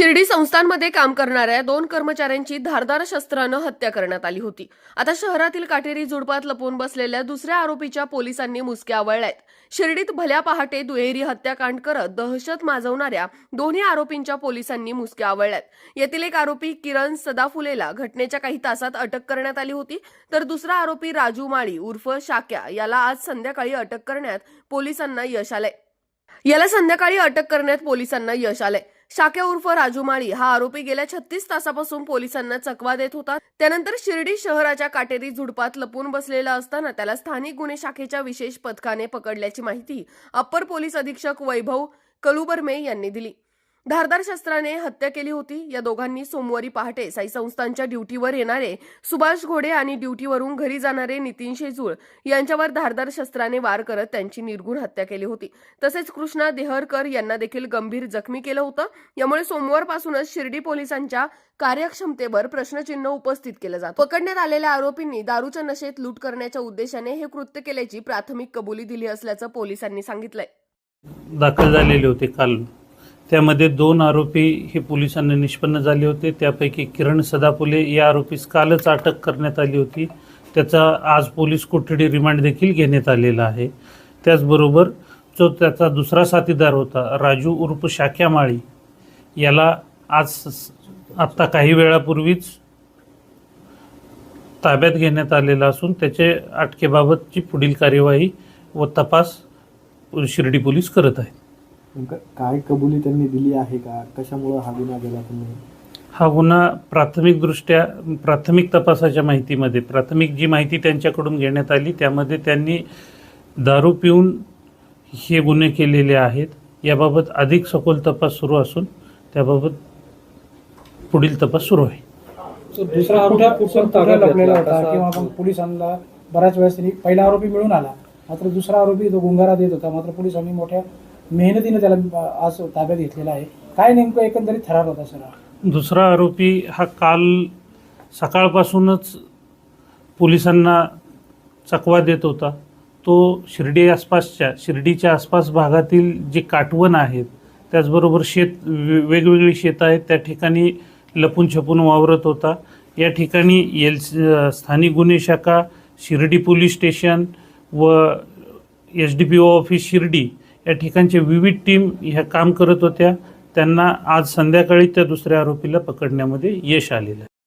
शिर्डी संस्थांमध्ये काम करणाऱ्या दोन कर्मचाऱ्यांची धारदार शस्त्रानं हत्या करण्यात आली होती. आता शहरातील काटेरी झुडपात लपवून बसलेल्या दुसऱ्या आरोपीच्या पोलिसांनी मुसक्या आवळल्यात. शिर्डीत भल्या पहाटे दुहेरी हत्याकांड करत दहशत माजवणाऱ्या दोन्ही आरोपींच्या पोलिसांनी मुसक्या आवळल्यात. येथील एक आरोपी किरण सदाफुलेला घटनेच्या काही तासात अटक करण्यात आली होती. तर दुसरा आरोपी राजू माळी उर्फ शाक्या याला आज संध्याकाळी अटक करण्यात पोलिसांना यश आलंय. याला संध्याकाळी अटक करण्यात पोलिसांना यश आलंय. शाके उर्फ राजू माळी हा आरोपी गेल्या छत्तीस तासापासून पोलिसांना चकवा देत होता. त्यानंतर शिर्डी शहराच्या काटेरी झुडपात लपून बसलेला असताना त्याला स्थानिक गुन्हे शाखेच्या विशेष पथकाने पकडल्याची माहिती अप्पर पोलीस अधीक्षक वैभव कलुबर्मे यांनी दिली. धारदार शस्त्राने हत्या केली होती. या दोघांनी सोमवारी पहाटे साई संस्थांच्या ड्युटीवर येणारे सुभाष घोडे आणि ड्युटीवरून घरी जाणारे नितीन शेजूळ यांच्यावर धारदार शस्त्राने वार करत त्यांची निर्गुण हत्या केली होती. तसेच कृष्णा देहरकर यांना देखील गंभीर जखमी केलं होतं. यामुळे सोमवारपासूनच शिर्डी पोलिसांच्या कार्यक्षमतेवर प्रश्नचिन्ह उपस्थित केलं जात पकडण्यात आलेल्या आरोपींनी दारूच्या नशेत लूट करण्याच्या उद्देशाने हे कृत्य केल्याची प्राथमिक कबुली दिली असल्याचं पोलिसांनी सांगितलंय. दाखल झालेले होते काल. त्यामध्ये दोन आरोपी हे पोलिसांना निष्पन्न झाले होते. त्यापैकी किरण सदापुले या आरोपीस कालच अटक करण्यात आली होती. त्याचा आज पोलीस कोठडी रिमांड देखील घेण्यात आलेला आहे. त्याचबरोबर जो त्याचा दुसरा साथीदार होता राजू उर्फ शाक्या माळी याला आज आत्ता काही वेळापूर्वीच ताब्यात घेण्यात आलेला असून त्याचे अटकेबाबतची पुढील कार्यवाही व तपास शिर्डी पोलीस करत आहेत. नेमकं काय कबुली त्यांनी दिली आहे का? कशामुळं हा गुन्हा गेला तुम्ही हा गुन्हा प्राथमिकदृष्ट्या प्राथमिक तपासाच्या माहितीमध्ये प्राथमिक जी माहिती त्यांच्याकडून घेण्यात आली त्यामध्ये त्यांनी दारू पिऊन हे गुन्हे केलेले आहेत. याबाबत अधिक सखोल तपास सुरू असून त्याबाबत पुढील तपास सुरू आहे. तो दुसरा आरोपी कुठं कुठं लपलेला होता? किंवा मग पोलिसांना बऱ्याच वेळेस त्यांनी पहिला आरोपी मिळून आला. मात्र दुसरा आरोपी तो गुंगारा देत होता. मात्र पोलिसांनी मोठ्या मेहनतीने त्याला आज ताब्यात घेतलेला आहे. काय नेमकं एकंदरीत थरार होता सर दुसरा आरोपी हा काल सकाळपासूनच पोलिसांना चकवा देत होता. तो शिर्डी आसपासच्या शिर्डीच्या आसपास भागातील जे काटवण आहेत त्याचबरोबर शेत वेगवेगळी शेतं आहेत त्या ठिकाणी लपून छपून वावरत होता. या ठिकाणी एल स्थानिक गुन्हे शाखा शिर्डी पोलीस स्टेशन व H D P O office Shirdi या ठिकाणचे विविध टीम ह्या काम करत होत्या. त्यांना आज संध्याकाळी त्या दुसऱ्या आरोपीला पकडण्यामध्ये यश आलेलं आहे.